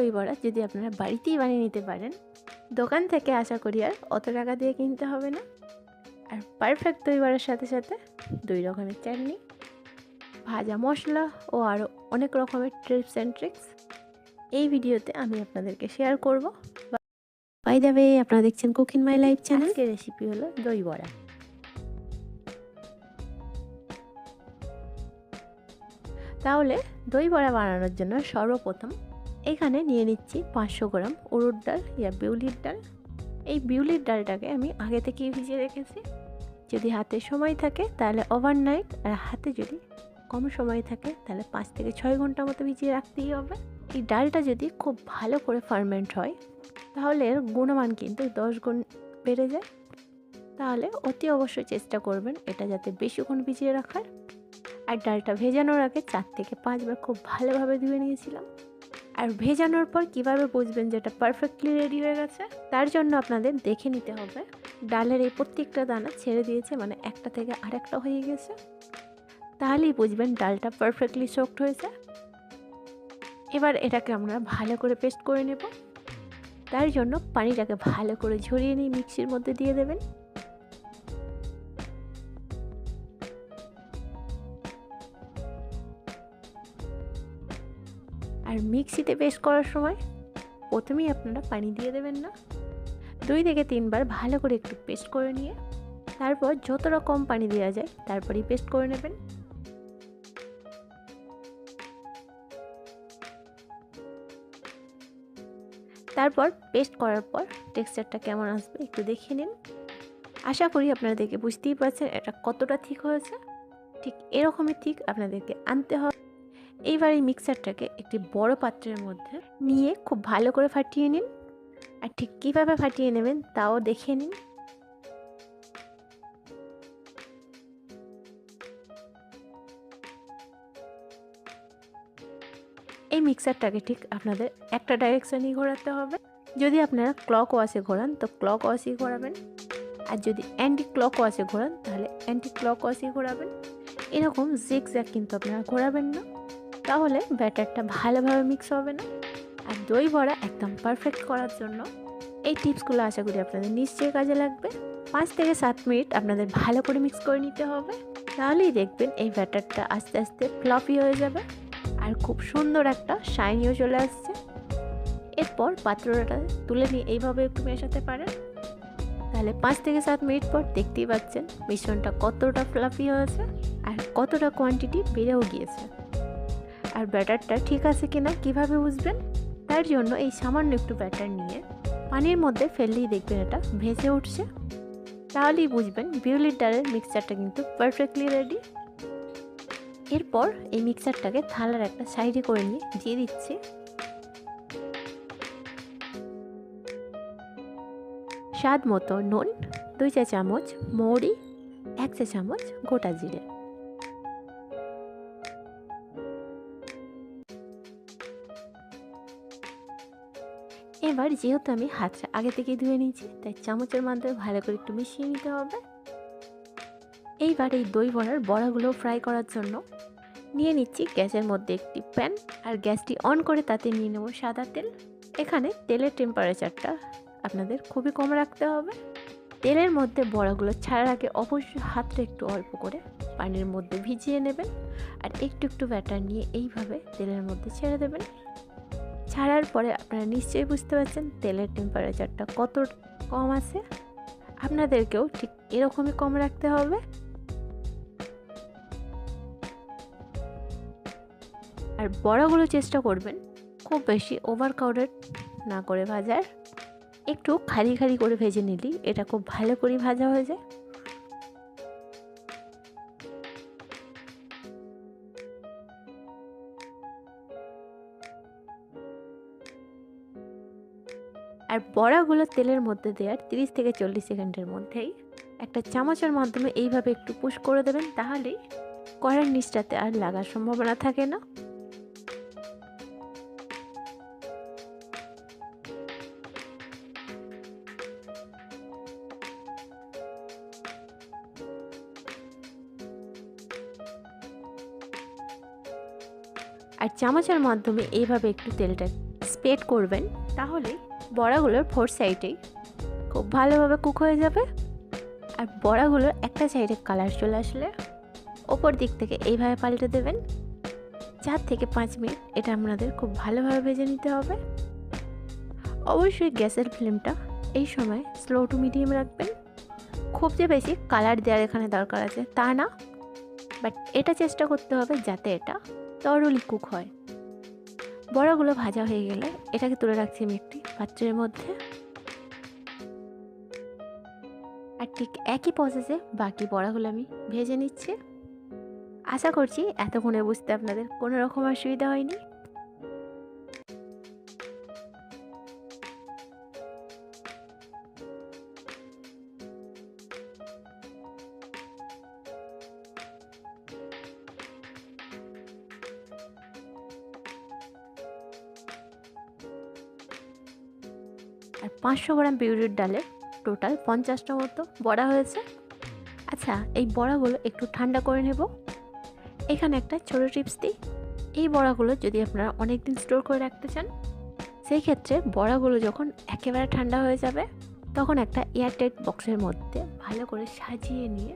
দই বড়া যদি আপনারা বাড়িতেই বানিয়ে নিতে পারেন দোকান থেকে আশা করি আর অত টাকা দিয়ে কিনতে হবে না। আর পারফেক্ট দই বড়ার সাথে সাথে দুই রকমের চাটনি ভাজা মশলা ও আরও অনেক রকমের ট্রিপস অ্যান্ড ট্রিক্স এই ভিডিওতে আমি আপনাদেরকে শেয়ার করব। বাই যাবে আপনারা দেখছেন কুকিং মাই লাইফ চ্যানেল আজকের রেসিপি হলো দই বড়া। তাহলে দই বড়া বানানোর জন্য সর্বপ্রথম এখানে নিয়ে নিচ্ছি পাঁচশো গ্রাম উড়ুর ডাল ইয়া বিউলির ডাল। এই বিউলির ডালটাকে আমি আগে থেকেই ভিজিয়ে রেখেছি। যদি হাতে সময় থাকে তাহলে ওভারনাইট আর হাতে যদি কম সময় থাকে তাহলে পাঁচ থেকে ছয় ঘণ্টা মতো ভিজিয়ে রাখতেই হবে। এই ডালটা যদি খুব ভালো করে ফার্মেন্ট হয়, তাহলে এর গুণমান কিন্তু দশ গুণ বেড়ে যায়। তাহলে অতি অবশ্যই চেষ্টা করবেন এটা যাতে বেশিক্ষণ ভিজিয়ে রাখার। আর ডালটা ভেজানোর আগে চার থেকে পাঁচবার খুব ভালোভাবে ধুয়ে নিয়েছিলাম। আর ভেজানোর পর কীভাবে বুঝবেন যে এটা পারফেক্টলি রেডি হয়ে গেছে? তার জন্য আপনাদের দেখে নিতে হবে। ডালের এই প্রত্যেকটা দানা ছেড়ে দিয়েছে মানে একটা থেকে আরেকটা হয়ে গেছে। তাহলেই বুঝবেন ডালটা পারফেক্টলি সোকড হয়েছে। এবার এটাকে আমরা ভালো করে পেস্ট করে নেব। তার জন্য পানিটাকে ভালো করে ঝরিয়ে নিয়ে মিক্সির মধ্যে দিয়ে দেবেন। আর মিক্সিতে পেস্ট করার সময় প্রথমেই আপনারা পানি দিয়ে দেবেন না। দুই থেকে তিনবার ভালো করে একটু পেস্ট করে নিয়ে তারপর যতটা কম পানি দেওয়া যায় তারপরেই পেস্ট করে নেবেন। তারপর পেস্ট করার পর টেক্সচারটা কেমন আসবে একটু দেখিয়ে নিন। আশা করি আপনারা দেখে বুঝতেই পারছেন এটা কতটা ঠিক হয়েছে। ঠিক এরকমই ঠিক আপনাদেরকে আনতে হবে। এইবার এই মিক্সারটাকে একটি বড় পাত্রের মধ্যে নিয়ে খুব ভালো করে ফাটিয়ে নিন। আর ঠিক কীভাবে ফাটিয়ে নেবেন তাও দেখে নিন। এই মিক্সারটাকে ঠিক আপনাদের একটা ডাইরেকশানই ঘোরাতে হবে। যদি আপনারা ক্লক ওয়াশে ঘোরান তো ক্লক ওয়াশই ঘোরাবেন। আর যদি অ্যান্টি ক্লক ওয়াশে ঘোরান তাহলে অ্যান্টি ক্লক ওয়াশই ঘোরাবেন। এরকম জিগ জ্যাক কিন্তু আপনারা ঘোরাবেন না। তাহলে ব্যাটারটা ভালোভাবে মিক্স হবে না। আর দই বড়া একদম পারফেক্ট করার জন্য। এই টিপসগুলো আশা করি আপনাদের নিশ্চয়ই কাজে লাগবে। পাঁচ থেকে সাত মিনিট আপনাদের ভালো করে মিক্স করে নিতে হবে। তাহলেই দেখবেন এই ব্যাটারটা আস্তে আস্তে ফ্লফি হয়ে যাবে আর খুব সুন্দর একটা শাইনিও চলে আসছে। এরপর পাত্রটা তুলে নিয়ে এইভাবে একটু মেশাতে পারেন। তাহলে পাঁচ থেকে সাত মিনিট পর দেখতেই পাচ্ছেন মিশ্রণটা কতটা ফ্লাফি হয়েছে আর কতটা কোয়ান্টিটি বেড়েও গিয়েছে। আর ব্যাটারটা ঠিক আছে কিনা কীভাবে বুঝবেন? তার জন্য এই সামান্য একটু ব্যাটার নিয়ে পানির মধ্যে ফেললেই দেখবেন এটা ভেসে উঠছে। তাহলেই বুঝবেন বিউলির ডালের মিক্সচারটা কিন্তু পারফেক্টলি রেডি এরপর এই মিক্সারটাকে থালার একটা সাইডে করে নিয়ে দিয়ে দিচ্ছি। স্বাদ মতো নুন, দুই চা চামচ মৌরি, এক চা চামচ গোটা জিরে। এবার যেহেতু আমি হাতটা আগে থেকেই ধুয়ে নিয়েছি, তাই চামচের মাধ্যমে ভালো করে একটু মিশিয়ে নিতে হবে। এইবার এই দই বড়ার বড়াগুলো ফ্রাই করার জন্য নিয়ে নিচ্ছি গ্যাসের মধ্যে একটি প্যান আর গ্যাসটি অন করে তাতে নিয়ে নেব সাদা তেল। এখানে তেলের টেম্পারেচারটা আপনাদের খুবই কম রাখতে হবে। তেলের মধ্যে বড়াগুলো ছাড়ার আগে অবশ্যই হাতটা একটু অল্প করে পানির মধ্যে ভিজিয়ে নেবেন আর একটু একটু ব্যাটার নিয়ে এইভাবে তেলের মধ্যে ছেড়ে দেবেন। ছাড়ার পরে আপনারা নিশ্চয়ই বুঝতে পারছেন তেলের টেম্পারেচারটা কত কম আছে। আপনাদেরকেও ঠিক এরকমই কম রাখতে হবে। আর বড়াগুলো চেষ্টা করবেন খুব বেশি ওভার কাউডেড না করে ভাজার। একটু খালি খালি করে ভেজে নিলেই এটা খুব ভালো করে ভাজা হয়ে যায়। আর বড়াগুলো তেলের মধ্যে দেওয়ার তিরিশ থেকে চল্লিশ সেকেন্ডের মধ্যেই একটা চামচের মাধ্যমে এইভাবে একটু পুশ করে দেবেন, তাহলেই কড়ার নিচটাতে আর লাগার সম্ভাবনা থাকে না। আর চামচের মাধ্যমে এইভাবে একটু তেলটা স্প্রেড করবেন তাহলে বড়াগুলোর ফোর সাইডেই। খুব ভালোভাবে কুক হয়ে যাবে। আর বড়াগুলোর একটা সাইডে কালার চলে আসলে ওপর দিক থেকে এইভাবে পাল্টে দেবেন। চার থেকে পাঁচ মিনিট এটা আপনাদের খুব ভালোভাবে ভেজে নিতে হবে। অবশ্যই গ্যাসের ফ্লেমটা এই সময় স্লো টু মিডিয়াম রাখবেন। খুব যে বেশি কালার দেওয়ার এখানে দরকার আছে তা না। বাট এটা চেষ্টা করতে হবে যাতে এটা তরলি কুক হয়। বড়াগুলো ভাজা হয়ে গেলে এটাকে তুলে রাখছি আমি একটি পাত্রের মধ্যে। আর ঠিক একই প্রসেসে বাকি বড়াগুলো আমি ভেজে নিচ্ছি। আশা করছি এতক্ষণে বুঝতে আপনাদের কোনো রকম অসুবিধা হয়নি। আর পাঁচশো গ্রাম বিউরির ডালের টোটাল পঞ্চাশটা মতো বড়া হয়েছে। আচ্ছা এই বড়াগুলো একটু ঠান্ডা করে নেব। এখানে একটা ছোটো টিপস দিই। এই বড়াগুলো যদি আপনারা অনেক দিন স্টোর করে রাখতে চান সেই ক্ষেত্রে বড়াগুলো যখন একেবারে ঠান্ডা হয়ে যাবে, তখন একটা এয়ারটাইট বক্সের মধ্যে ভালো করে সাজিয়ে নিয়ে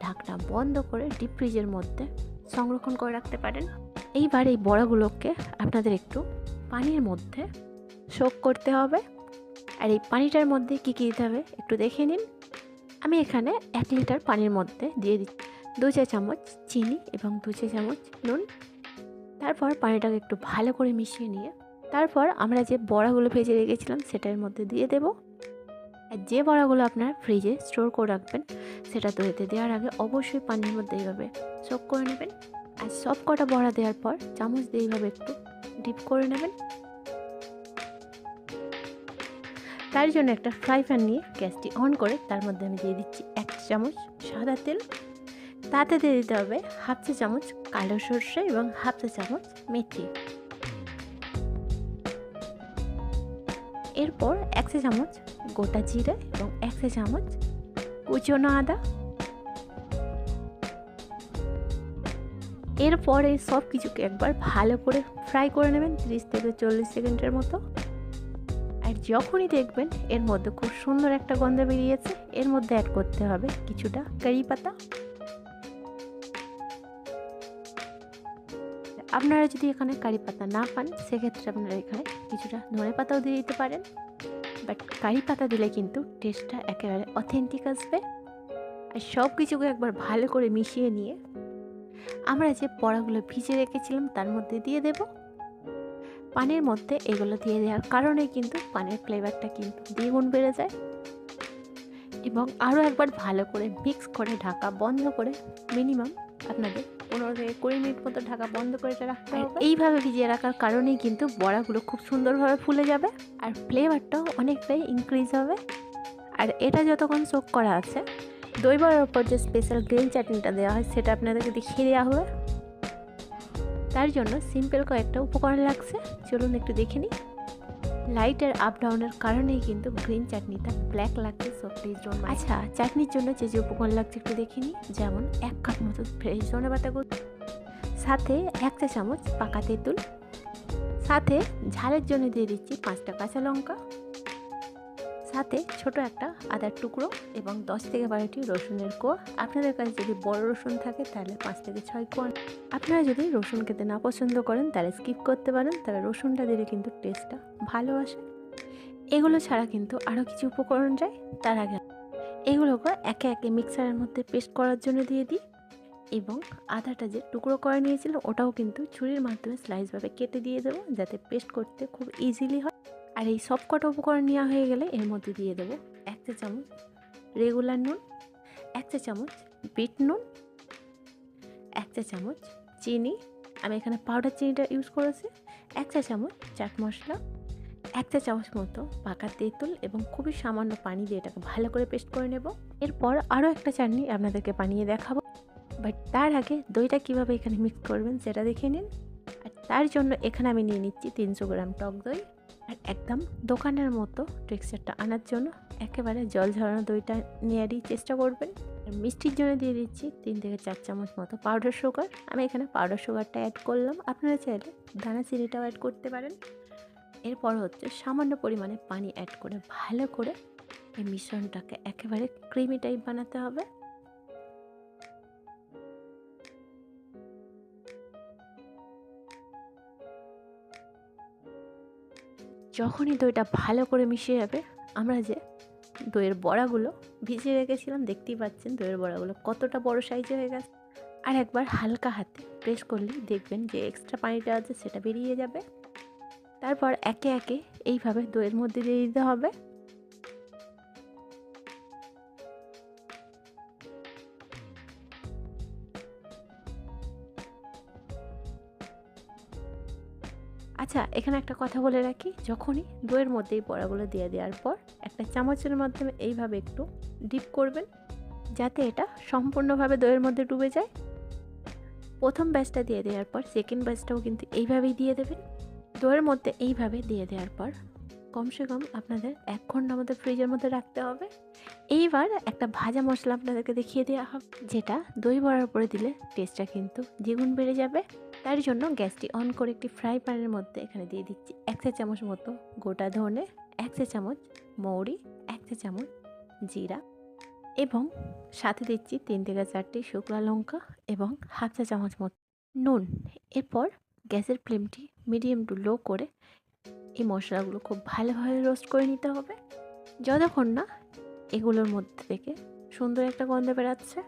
ঢাকনা বন্ধ করে ডিপ ফ্রিজের মধ্যে সংরক্ষণ করে রাখতে পারেন। এইবার এই বড়াগুলোকে আপনাদের একটু পানির মধ্যে শোক করতে হবে। আর এই পানিটার মধ্যে কী কী দিতে হবে একটু দেখে নিন। আমি এখানে এক লিটার পানির মধ্যে দিয়ে দিচ্ছি। দু চা চামচ চিনি এবং দু চা চামচ নুন। তারপর পানিটাকে একটু ভালো করে মিশিয়ে নিয়ে, তারপর আমরা যে বড়াগুলো ভেজে রেখেছিলাম সেটার মধ্যে দিয়ে দেব। আর যে বড়াগুলো আপনার ফ্রিজে স্টোর করে রাখবেন, সেটা তৈরিতে দেওয়ার আগে অবশ্যই পানির মধ্যে এইভাবে সোক করে নেবেন। আর সব কটা বড়া দেওয়ার পর চামচ দিয়ে এইভাবে একটু ডিপ করে নেবেন। তার জন্য একটা ফ্রাই প্যান নিয়ে গ্যাসটি অন করে তার মধ্যে আমি দিয়ে দিচ্ছি এক চামচ সাদা তেল। তাতে দিয়ে দিতে হবে হাফ চা চামচ কালো সর্ষে এবং হাফ চা চামচ মেথি। এরপর এক চা চামচ গোটা জিরে এবং এক চা চামচ কুচনো আদা। এরপরে সব কিছুকে একবার ভালো করে ফ্রাই করে নেবেন তিরিশ থেকে চল্লিশ সেকেন্ডের মতো। আর যখনই দেখবেন এর মধ্যে খুব সুন্দর একটা গন্ধ বেরিয়েছে, এর মধ্যে অ্যাড করতে হবে কিছুটা কারি পাতা। আপনারা যদি এখানে কারি পাতা না পান, সেক্ষেত্রে আপনারা এখানে কিছুটা ধনে পাতাও দিয়ে দিতে পারেন। বাট কারি পাতা দিলে কিন্তু টেস্টটা একেবারে অথেন্টিক আসবে। আর সব কিছুকে একবার ভালো করে মিশিয়ে নিয়ে আমরা যে পড়াগুলো ভিজে রেখেছিলাম, তার মধ্যে দিয়ে দেব। পানির মধ্যে এগুলো দিয়ে দেওয়ার কারণে কিন্তু পানির ফ্লেভারটা কিন্তু দ্বিগুণ বেড়ে যায়। এবং আরও একবার ভালো করে মিক্স করে ঢাকা বন্ধ করে মিনিমাম আপনাদের পনেরো থেকে কুড়ি মিনিট মতো ঢাকা বন্ধ করে এটা রাখতে হবে। এইভাবে ভিজিয়ে রাখার কারণেই কিন্তু বড়াগুলো খুব সুন্দরভাবে ফুলে যাবে আর ফ্লেভারটাও অনেকটাই ইনক্রিজ হবে। আর এটা যতক্ষণ চোখ করা আছে দই বড়ার ওপর যে স্পেশাল গ্রিন চাটনিটা দেওয়া হয় সেটা আপনাদেরকে দেখিয়ে দেওয়া হবে। তার জন্য সিম্পল কয়েকটা উপকরণ লাগছে। চলুন একটু দেখে নিই। লাইটের আপ ডাউনের কারণেই কিন্তু গ্রিন চাটনিটা ব্ল্যাক লাগছে সো প্লিজ ডোন্ট আচ্ছা চাটনির জন্য যে যে উপকরণ লাগছে একটু দেখে নিই। যেমন এক কাপ মতো ফ্রেশ ধনে পাতা সাথে এক চা চামচ পাকা তেঁতুল। সাথে ঝালের জন্য দিয়ে দিচ্ছি পাঁচটা কাঁচা লঙ্কা। সাথে ছোট একটা আদার টুকরো এবং দশ থেকে বারোটি রসুনের কোয়া আপনাদের কাছে যদি বড় রসুন থাকে, তাহলে পাঁচ থেকে ছয় কোয়া আপনারা যদি রসুন খেতে না পছন্দ করেন, তাহলে স্কিপ করতে পারেন। তবে রসুনটা দিলে কিন্তু টেস্টটা ভালো আসে। এগুলো ছাড়া কিন্তু আরও কিছু উপকরণ যায়। তার আগে এগুলোকে একে একে মিক্সারের মধ্যে পেস্ট করার জন্য দিয়ে দিই। এবং আদাটা যে টুকরো করে নিয়েছিল, ওটাও কিন্তু ছুরির মাধ্যমে স্লাইসভাবে কেটে দিয়ে দেবো, যাতে পেস্ট করতে খুব ইজিলি হয়। আর এই সব কটা উপকরণ নেওয়া হয়ে গেলে এর মধ্যে দিয়ে দেবো এক চা চামচ রেগুলার নুন, এক চা চামচ বিট নুন, এক চা চামচ চিনি। আমি এখানে পাউডার চিনিটা ইউজ করেছি, এক চা চামচ চাট মশলা, এক চা চামচ মতো পাকা তেঁতুল এবং খুবই সামান্য পানি দিয়ে এটাকে ভালো করে পেস্ট করে নেব। এরপর আরও একটা চাটনি আপনাদেরকে বানিয়ে দেখাবো। বাট তার আগে দইটা কীভাবে এখানে মিক্স করবেন সেটা দেখে নিন। আর তার জন্য এখানে আমি নিয়ে নিচ্ছি তিনশো গ্রাম টক দই। আর একদম দোকানের মতো টেক্সচারটা আনার জন্য একেবারে জল ঝরানো দইটা নেওয়ারই চেষ্টা করবেন। আর মিষ্টির জন্য দিয়ে দিচ্ছি তিন থেকে চার চামচ মতো পাউডার সুগার আমি এখানে পাউডার সুগারটা অ্যাড করলাম। আপনারা চাইলে দানা চিনিটাও অ্যাড করতে পারেন। এরপর হচ্ছে সামান্য পরিমাণে পানি অ্যাড করে ভালো করে এই মিশ্রণটাকে একেবারে ক্রিমি টাইপ বানাতে হবে। যখনই দইটা ভালো করে মিশে যাবে, আমরা যে দইয়ের বড়াগুলো ভিজিয়ে রেখেছিলাম, দেখতেই পাচ্ছেন দইয়ের বড়াগুলো কতটা বড় সাইজে হয়ে গেছে। আর একবার হালকা হাতে প্রেস করলেই দেখবেন যে এক্সট্রা পানিটা আছে, সেটা বেরিয়ে যাবে। তারপর একে একে এইভাবে দইয়ের মধ্যে দিয়ে দিতে হবে। আচ্ছা এখানে একটা কথা বলে রাখি। যখনই দইয়ের মধ্যে এই বড়াগুলো দিয়ে দেওয়ার পর একটা চামচের মাধ্যমে এইভাবে একটু ডিপ করবেন, যাতে এটা সম্পূর্ণভাবে দইয়ের মধ্যে ডুবে যায়। প্রথম ব্যাচটা দিয়ে দেওয়ার পর সেকেন্ড ব্যাচটাও কিন্তু এইভাবেই দিয়ে দেবেন। দইয়ের মধ্যে এইভাবে দিয়ে দেওয়ার পর কমসে কম আপনাদের এক ঘণ্টা আমাদের ফ্রিজের মধ্যে রাখতে হবে। এইবার একটা ভাজা মশলা আপনাদেরকে দেখিয়ে দেওয়া হবে, যেটা দই বড়ার উপরে দিলে টেস্টটা কিন্তু দ্বিগুণ বেড়ে যাবে। তার জন্য গ্যাসটি অন করে একটি ফ্রাই প্যানের মধ্যে এখানে দিয়ে দিচ্ছি এক চা চামচ মতো গোটা ধনে, এক চা চামচ মৌরি, এক চা চামচ জিরা এবং সাথে দিচ্ছি তিন থেকে চারটি শুকনো লঙ্কা এবং হাফ চা চামচ মতো নুন। এরপর গ্যাসের ফ্লেমটি মিডিয়াম টু লো করে এই মশলাগুলো খুব ভালোভাবে রোস্ট করে নিতে হবে। যতক্ষণ না এগুলোর মধ্যে থেকে সুন্দর একটা গন্ধ বেরাচ্ছে।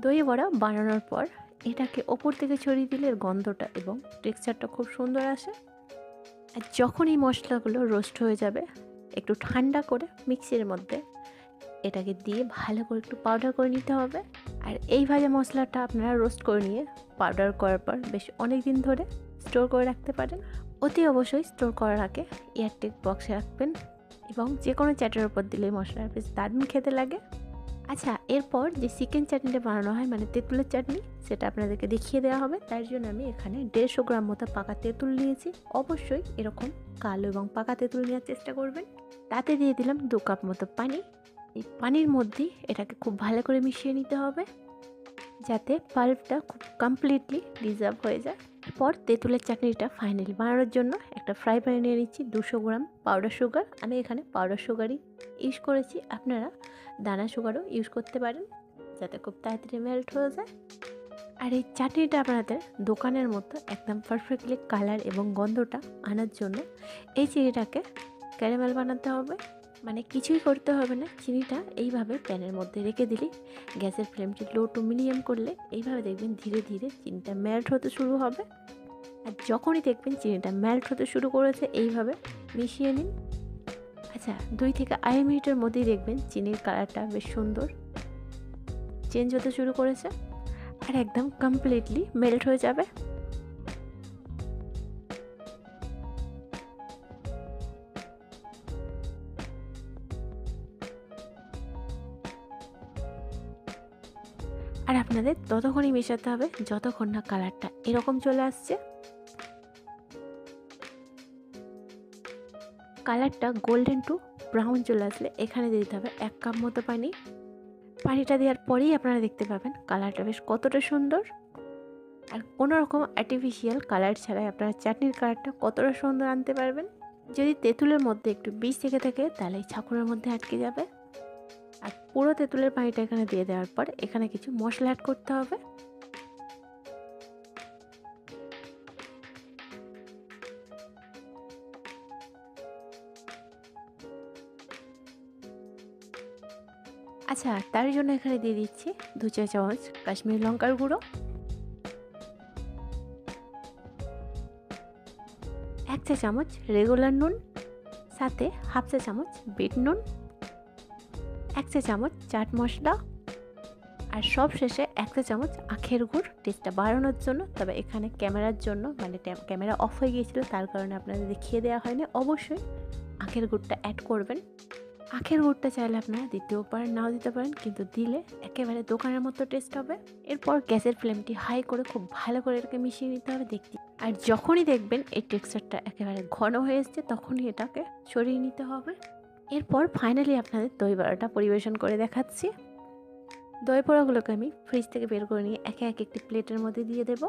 দই বড়া বানানোর পর এটাকে ওপর থেকে ছড়িয়ে দিলে গন্ধটা এবং টেক্সচারটা খুব সুন্দর আসে। আর যখন এই মশলাগুলো রোস্ট হয়ে যাবে, একটু ঠান্ডা করে মিক্সির মধ্যে এটাকে দিয়ে ভালো করে একটু পাউডার করে নিতে হবে। আর এই ভাজা মশলাটা আপনারা রোস্ট করে নিয়ে পাউডার করার পর বেশ অনেক দিন ধরে স্টোর করে রাখতে পারেন। অতি অবশ্যই স্টোর করার আগে এয়ারটেক বক্সে রাখবেন এবং যে কোনো চ্যাটের ওপর দিলে মশলার বেশ দারুণ খেতে লাগে। আচ্ছা এরপর যে চিকেন চাটনিটা বানানো হয় মানে তেঁতুলের চাটনি সেটা আপনাদেরকে দেখিয়ে দেওয়া হবে। তার জন্য আমি এখানে দেড়শো গ্রাম মতো পাকা তেঁতুল নিয়েছি। অবশ্যই এরকম কালো এবং পাকা তেঁতুল নেওয়ার চেষ্টা করবেন। তাতে দিয়ে দিলাম দু কাপ মতো পানি। এই পানির মধ্যেই এটাকে খুব ভালো করে মিশিয়ে নিতে হবে, যাতে পাল্পটা খুব কমপ্লিটলি ডিজার্ভ হয়ে যায়। এরপর তেঁতুলের চাটনিটা ফাইনালি বানানোর জন্য একটা ফ্রাই প্যানে নিয়ে নিচ্ছি দুশো গ্রাম পাউডার সুগার আমি এখানে পাউডার সুগারই ইউজ করেছি। আপনারা দানা সুগারও ইউজ করতে পারেন যাতে খুব তাড়াতাড়ি মেল্ট হয়ে যায়। আর এই চাটনিটা আপনাদের দোকানের মতো একদম পারফেক্টলি কালার এবং গন্ধটা আনার জন্য এই চিনিটাকে ক্যারামেল বানাতে হবে। মানে কিছুই করতে হবে না। চিনিটা এইভাবে প্যানের মধ্যে রেখে দিলে। গ্যাসের ফ্লেমটি লো টু মিডিয়াম করলে এইভাবে দেখবেন ধীরে ধীরে চিনিটা মেল্ট হতে শুরু হবে। আর যখনই দেখবেন চিনিটা মেল্ট হতে শুরু করেছে, এইভাবে মিশিয়ে নিন। আচ্ছা দুই থেকে আড়াই মিনিটের মধ্যেই দেখবেন চিনির কালারটা বেশ সুন্দর চেঞ্জ হতে শুরু করেছে। আর একদম কমপ্লিটলি মেল্ট হয়ে যাবে। আপনাদের ততক্ষণই মেশাতে হবে, যতক্ষণ না কালারটা এরকম চলে আসছে। কালারটা গোল্ডেন টু ব্রাউন চলে আসলে এখানে দিয়ে দিতে হবে এক কাপ মতো পানি। পানিটা দেওয়ার পরেই আপনারা দেখতে পাবেন কালারটা বেশ কতটা সুন্দর। আর কোনো রকম আর্টিফিশিয়াল কালার ছাড়াই আপনারা চাটনির কালারটা কতটা সুন্দর আনতে পারবেন। যদি তেঁতুলের মধ্যে একটু বীজ থেকে থাকে, তাহলে ছাকুরের মধ্যে আটকে যাবে। আর পুরো তেঁতুলের পানিটা এখানে দিয়ে দেওয়ার পর এখানে কিছু মশলা অ্যাড করতে হবে। আচ্ছা তার জন্য এখানে দিয়ে দিচ্ছি দু চা চামচ কাশ্মীরি লঙ্কার গুঁড়ো। এক চা চামচ রেগুলার নুন, সাথে হাফ চা চামচ বিট নুন। চা চামচ চাট মশলা আর সব শেষে এক চা চামচ আখের গুড়। টেস্টটা বাড়ানোর জন্য, তবে এখানে ক্যামেরার জন্য মানে ক্যামেরা অফ হয়ে গিয়েছিল, তার কারণে আপনাদের দেখিয়ে দেওয়া হয়নি। অবশ্যই আখের গুড়টা অ্যাড করবেন। আখের গুড়টা চাইলে আপনারা দিতেও পারেন, নাও দিতে পারেন, কিন্তু দিলে একেবারে দোকানের মতো টেস্ট হবে। এরপর গ্যাসের ফ্লেমটি হাই করে খুব ভালো করে এটাকে মিশিয়ে নিতে হবে দেখতে। আর যখনই দেখবেন এই টেক্সচারটা একেবারে ঘন হয়ে এসছে, তখনই এটাকে সরিয়ে নিতে হবে। এরপর ফাইনালি আপনাদের দই বড়াটা পরিবেশন করে দেখাচ্ছি। দই বড়াগুলোকে আমি ফ্রিজ থেকে বের করে নিয়ে একে এক একটি প্লেটের মধ্যে দিয়ে দেব।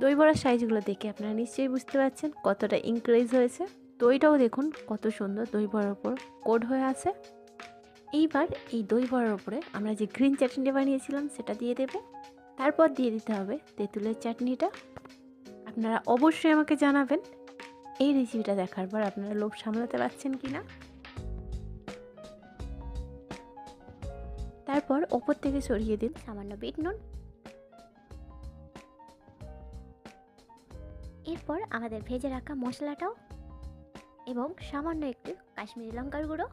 দই বড়ার সাইজগুলো দেখে আপনারা নিশ্চয়ই বুঝতে পারছেন কতটা ইনক্রিজ হয়েছে। দইটাও দেখুন কত সুন্দর দই বড়ার ওপর কোড হয়ে আছে। এইবার এই দই বড়ার ওপরে আমরা যে গ্রিন চাটনিটা বানিয়েছিলাম সেটা দিয়ে দেব। তারপর দিয়ে দিতে হবে তেঁতুলের চাটনিটা আপনারা অবশ্যই আমাকে জানাবেন এই রেসিপিটা দেখার পর আপনারা লোভ সামলাতে পারছেন কি না তারপর ওপর থেকে সরিয়ে দিন সামান্য বিট নুন। এরপর আমাদের ভেজে রাখা মশলাটাও এবং সামান্য একটু কাশ্মীরি লঙ্কার গুঁড়ো,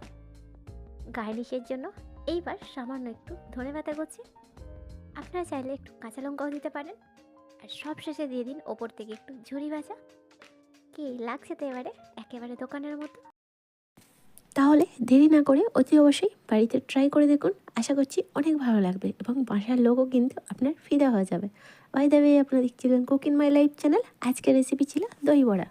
গার্নিশের জন্য। এইবার সামান্য একটু ধনে পাতা কুচি। আপনারা চাইলে একটু কাঁচা লঙ্কাও দিতে পারেন। আর সব শেষে দিয়ে দিন ওপর থেকে একটু ঝুরি ভাজা। কি লাগছে তো এবারে? একেবারে দোকানের মতো। তাহলে দেরি না করে অতি অবশ্যই বাড়িতে ট্রাই করে দেখুন। আশা করছি অনেক ভালো লাগবে এবং বাসার লোকও কিন্তু আপনার ফিদা হয়ে যাবে। বাই দেবে আপনারা দেখছিলেন কুকিং মাই লাইফ চ্যানেল আজকের রেসিপি ছিল দই বড়া।